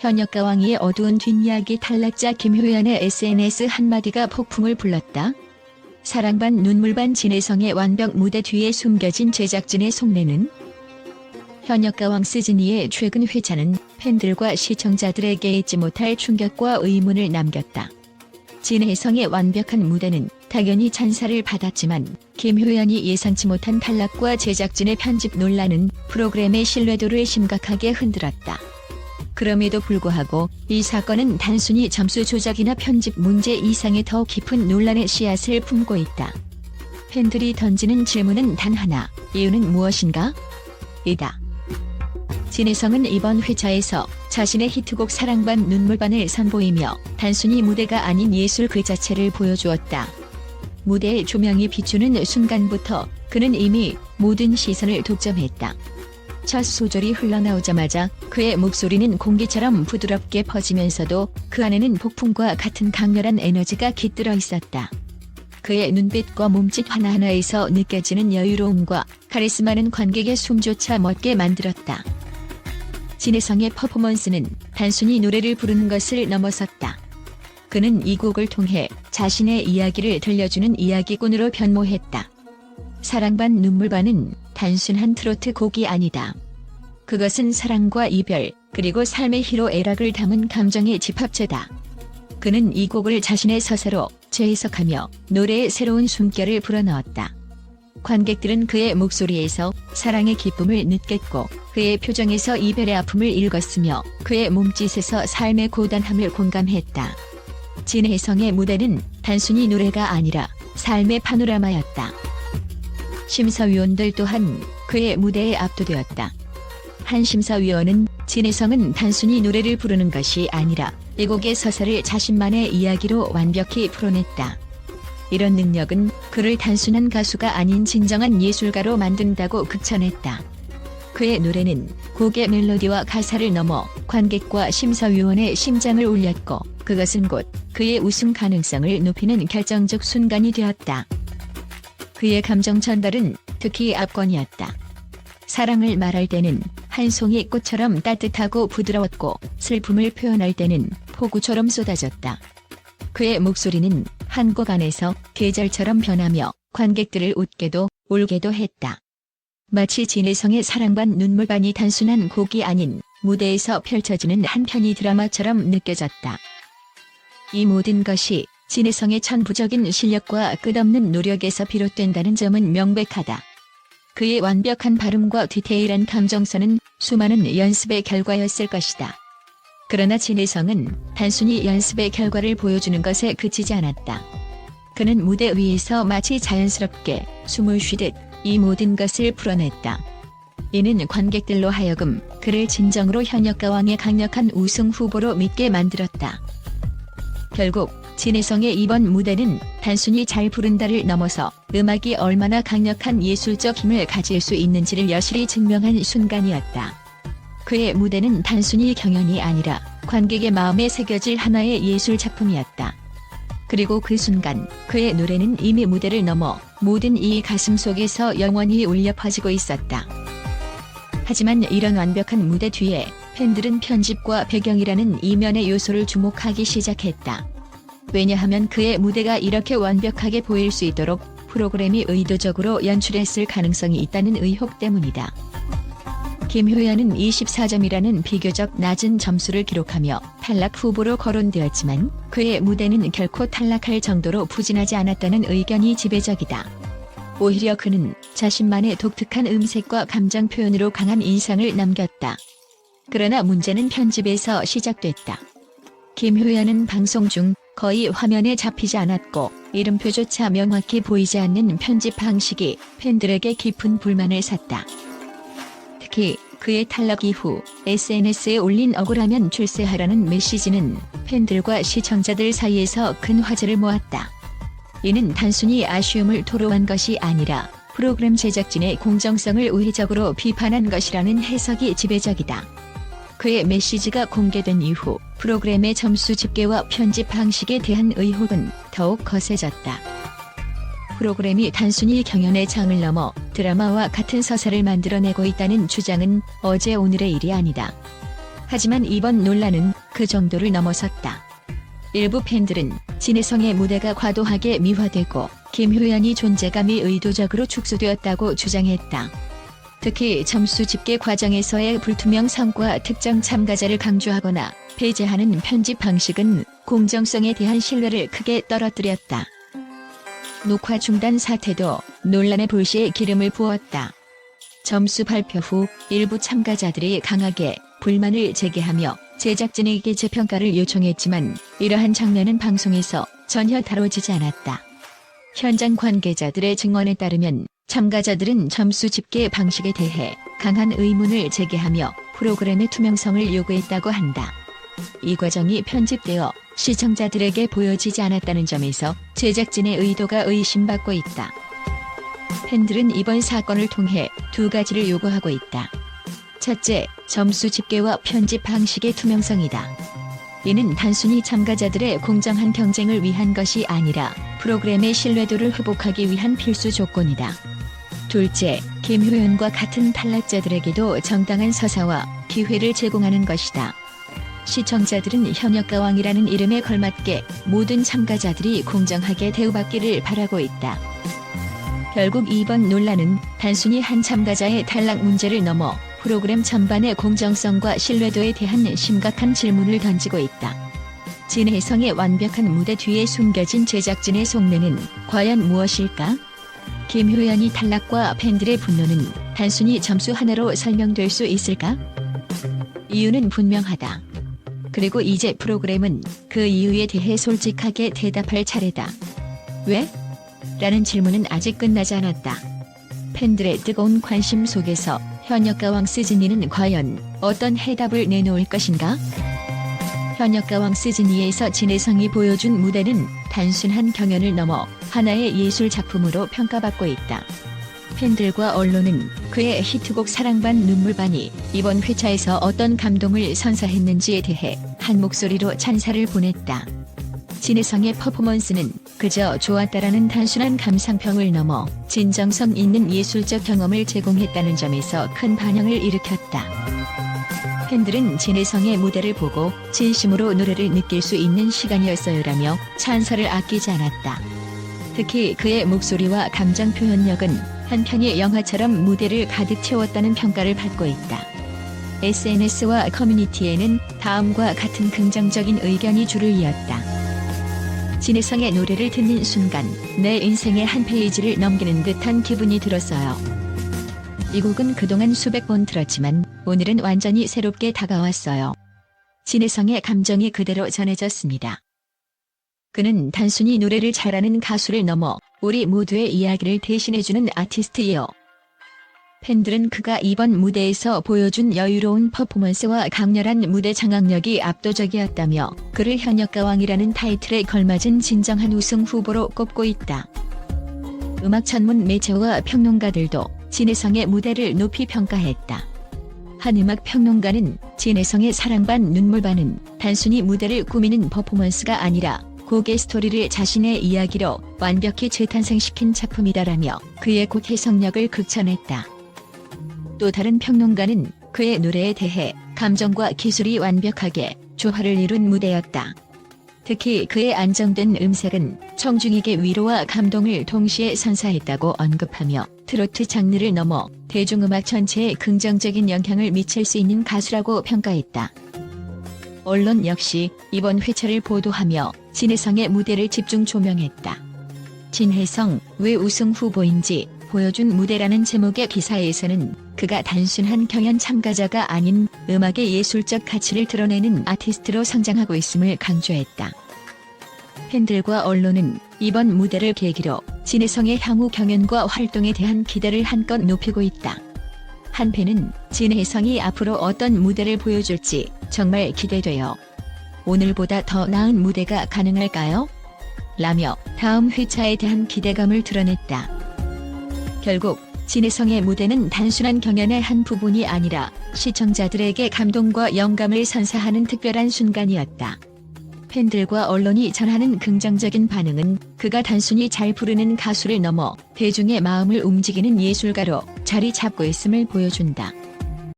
현역가 왕위의 어두운 뒷이야기 탈락자 김효연의 SNS 한마디가 폭풍을 불렀다. 사랑반 눈물반 진혜성의 완벽 무대 뒤에 숨겨진 제작진의 속내는 현역가 왕 시즈니의 최근 회차는 팬들과 시청자들에게 잊지 못할 충격과 의문을 남겼다. 진혜성의 완벽한 무대는 당연히 찬사를 받았지만 김효연이 예상치 못한 탈락과 제작진의 편집 논란은 프로그램의 신뢰도를 심각하게 흔들었다. 그럼에도 불구하고 이 사건은 단순히 점수 조작이나 편집 문제 이상의 더 깊은 논란의 씨앗을 품고 있다. 팬들이 던지는 질문은 단 하나, 이유는 무엇인가? 이다. 진혜성은 이번 회차에서 자신의 히트곡 사랑반 눈물반을 선보이며 단순히 무대가 아닌 예술 그 자체를 보여주었다. 무대의 조명이 비추는 순간부터 그는 이미 모든 시선을 독점했다. 첫 소절이 흘러나오자마자 그의 목소리는 공기처럼 부드럽게 퍼지면서도 그 안에는 폭풍과 같은 강렬한 에너지가 깃들어 있었다. 그의 눈빛과 몸짓 하나하나에서 느껴지는 여유로움과 카리스마는 관객의 숨조차 멎게 만들었다. 진혜성의 퍼포먼스는 단순히 노래를 부르는 것을 넘어섰다. 그는 이 곡을 통해 자신의 이야기를 들려주는 이야기꾼으로 변모했다. 사랑 반 눈물 반은 단순한 트로트 곡이 아니다. 그것은 사랑과 이별, 그리고 삶의 희로애락을 담은 감정의 집합체다. 그는 이 곡을 자신의 서사로 재해석하며 노래의 새로운 숨결을 불어넣었다. 관객들은 그의 목소리에서 사랑의 기쁨을 느꼈고 그의 표정에서 이별의 아픔을 읽었으며 그의 몸짓에서 삶의 고단함을 공감했다. 진혜성의 무대는 단순히 노래가 아니라 삶의 파노라마였다. 심사위원들 또한 그의 무대에 압도되었다. 한 심사위원은 진혜성은 단순히 노래를 부르는 것이 아니라 이 곡의 서사를 자신만의 이야기로 완벽히 풀어냈다. 이런 능력은 그를 단순한 가수가 아닌 진정한 예술가로 만든다고 극찬했다. 그의 노래는 곡의 멜로디와 가사를 넘어 관객과 심사위원의 심장을 울렸고 그것은 곧 그의 우승 가능성을 높이는 결정적 순간이 되었다. 그의 감정 전달은 특히 압권이었다. 사랑을 말할 때는 한 송이 꽃처럼 따뜻하고 부드러웠고 슬픔을 표현할 때는 폭우처럼 쏟아졌다. 그의 목소리는 한 곡 안에서 계절처럼 변하며 관객들을 웃게도 울게도 했다. 마치 진혜성의 사랑반 눈물반이 단순한 곡이 아닌 무대에서 펼쳐지는 한 편의 드라마처럼 느껴졌다. 이 모든 것이 진혜성의 천부적인 실력과 끝없는 노력에서 비롯된다는 점은 명백하다. 그의 완벽한 발음과 디테일한 감정선은 수많은 연습의 결과였을 것이다. 그러나 진혜성은 단순히 연습의 결과를 보여주는 것에 그치지 않았다. 그는 무대 위에서 마치 자연스럽게 숨을 쉬듯 이 모든 것을 풀어냈다. 이는 관객들로 하여금 그를 진정으로 현역 가왕의 강력한 우승 후보로 믿게 만들었다. 결국 진혜성의 이번 무대는 단순히 잘 부른다를 넘어서 음악이 얼마나 강력한 예술적 힘을 가질 수 있는지를 여실히 증명한 순간이었다. 그의 무대는 단순히 경연이 아니라 관객의 마음에 새겨질 하나의 예술 작품이었다. 그리고 그 순간 그의 노래는 이미 무대를 넘어 모든 이 가슴 속에서 영원히 울려 퍼지고 있었다. 하지만 이런 완벽한 무대 뒤에 팬들은 편집과 배경이라는 이면의 요소를 주목하기 시작했다. 왜냐하면 그의 무대가 이렇게 완벽하게 보일 수 있도록 프로그램이 의도적으로 연출했을 가능성이 있다는 의혹 때문이다. 김효연은 24점이라는 비교적 낮은 점수를 기록하며 탈락 후보로 거론되었지만 그의 무대는 결코 탈락할 정도로 부진하지 않았다는 의견이 지배적이다. 오히려 그는 자신만의 독특한 음색과 감정 표현으로 강한 인상을 남겼다. 그러나 문제는 편집에서 시작됐다. 김효연은 방송 중 거의 화면에 잡히지 않았고 이름표조차 명확히 보이지 않는 편집 방식이 팬들에게 깊은 불만을 샀다. 특히 그의 탈락 이후 SNS에 올린 억울하면 출세하라는 메시지는 팬들과 시청자들 사이에서 큰 화제를 모았다. 이는 단순히 아쉬움을 토로한 것이 아니라 프로그램 제작진의 공정성을 우회적으로 비판한 것이라는 해석이 지배적이다. 그의 메시지가 공개된 이후 프로그램의 점수 집계와 편집 방식에 대한 의혹은 더욱 거세졌다. 프로그램이 단순히 경연의 장을 넘어 드라마와 같은 서사를 만들어내고 있다는 주장은 어제 오늘의 일이 아니다. 하지만 이번 논란은 그 정도를 넘어섰다. 일부 팬들은 진혜성의 무대가 과도하게 미화되고 김효연이 존재감이 의도적으로 축소되었다고 주장했다. 특히 점수 집계 과정에서의 불투명 성과 특정 참가자를 강조하거나 배제하는 편집 방식은 공정성에 대한 신뢰를 크게 떨어뜨렸다. 녹화 중단 사태도 논란의 불씨에 기름을 부었다. 점수 발표 후 일부 참가자들이 강하게 불만을 제기하며 제작진에게 재평가를 요청했지만 이러한 장면은 방송에서 전혀 다뤄지지 않았다. 현장 관계자들의 증언에 따르면 참가자들은 점수 집계 방식에 대해 강한 의문을 제기하며 프로그램의 투명성을 요구했다고 한다. 이 과정이 편집되어 시청자들에게 보여지지 않았다는 점에서 제작진의 의도가 의심받고 있다. 팬들은 이번 사건을 통해 두 가지를 요구하고 있다. 첫째, 점수 집계와 편집 방식의 투명성이다. 이는 단순히 참가자들의 공정한 경쟁을 위한 것이 아니라 프로그램의 신뢰도를 회복하기 위한 필수 조건이다. 둘째, 김효연과 같은 탈락자들에게도 정당한 서사와 기회를 제공하는 것이다. 시청자들은 현역가왕이라는 이름에 걸맞게 모든 참가자들이 공정하게 대우받기를 바라고 있다. 결국 이번 논란은 단순히 한 참가자의 탈락 문제를 넘어 프로그램 전반의 공정성과 신뢰도에 대한 심각한 질문을 던지고 있다. 진혜성의 완벽한 무대 뒤에 숨겨진 제작진의 속내는 과연 무엇일까? 김효연이 탈락과 팬들의 분노는 단순히 점수 하나로 설명될 수 있을까? 이유는 분명하다. 그리고 이제 프로그램은 그 이유에 대해 솔직하게 대답할 차례다. 왜? 라는 질문은 아직 끝나지 않았다. 팬들의 뜨거운 관심 속에서 현역가왕 시즈니는 과연 어떤 해답을 내놓을 것인가? 현역가왕 시즈니에서 진혜성이 보여준 무대는 단순한 경연을 넘어 하나의 예술 작품으로 평가받고 있다. 팬들과 언론은 그의 히트곡 사랑반 눈물반이 이번 회차에서 어떤 감동을 선사했는지에 대해 한 목소리로 찬사를 보냈다. 진혜성의 퍼포먼스는 그저 좋았다라는 단순한 감상평을 넘어 진정성 있는 예술적 경험을 제공했다는 점에서 큰 반향을 일으켰다. 팬들은 진혜성의 무대를 보고 진심으로 노래를 느낄 수 있는 시간이었어요라며 찬사를 아끼지 않았다. 특히 그의 목소리와 감정 표현력은 한편의 영화처럼 무대를 가득 채웠다는 평가를 받고 있다. SNS와 커뮤니티에는 다음과 같은 긍정적인 의견이 줄을 이었다. 진혜성의 노래를 듣는 순간 내 인생의 한 페이지를 넘기는 듯한 기분이 들었어요. 이 곡은 그동안 수백 번 들었지만 오늘은 완전히 새롭게 다가왔어요. 진혜성의 감정이 그대로 전해졌습니다. 그는 단순히 노래를 잘하는 가수를 넘어 우리 모두의 이야기를 대신해주는 아티스트이요. 팬들은 그가 이번 무대에서 보여준 여유로운 퍼포먼스와 강렬한 무대 장악력이 압도적이었다며 그를 현역가왕이라는 타이틀에 걸맞은 진정한 우승 후보로 꼽고 있다. 음악 전문 매체와 평론가들도 진혜성의 무대를 높이 평가했다. 한 음악 평론가는 진혜성의 사랑 반 눈물 반은 단순히 무대를 꾸미는 퍼포먼스가 아니라 곡의 스토리를 자신의 이야기로 완벽히 재탄생시킨 작품이다라며 그의 곡 해석력을 극찬했다. 또 다른 평론가는 그의 노래에 대해 감정과 기술이 완벽하게 조화를 이룬 무대였다. 특히 그의 안정된 음색은 청중에게 위로와 감동을 동시에 선사했다고 언급하며 트로트 장르를 넘어 대중음악 전체에 긍정적인 영향을 미칠 수 있는 가수라고 평가했다. 언론 역시 이번 회차를 보도하며 진혜성의 무대를 집중 조명했다. 진혜성 왜 우승 후보인지 보여준 무대라는 제목의 기사에서는 그가 단순한 경연 참가자가 아닌 음악의 예술적 가치를 드러내는 아티스트로 성장하고 있음을 강조했다. 팬들과 언론은 이번 무대를 계기로 진혜성의 향후 경연과 활동에 대한 기대를 한껏 높이고 있다. 한 팬은 진혜성이 앞으로 어떤 무대를 보여줄지 정말 기대돼요. 오늘보다 더 나은 무대가 가능할까요? 라며 다음 회차에 대한 기대감을 드러냈다. 결국 진혜성의 무대는 단순한 경연의 한 부분이 아니라 시청자들에게 감동과 영감을 선사하는 특별한 순간이었다. 팬들과 언론이 전하는 긍정적인 반응은 그가 단순히 잘 부르는 가수를 넘어 대중의 마음을 움직이는 예술가로 자리 잡고 있음을 보여준다.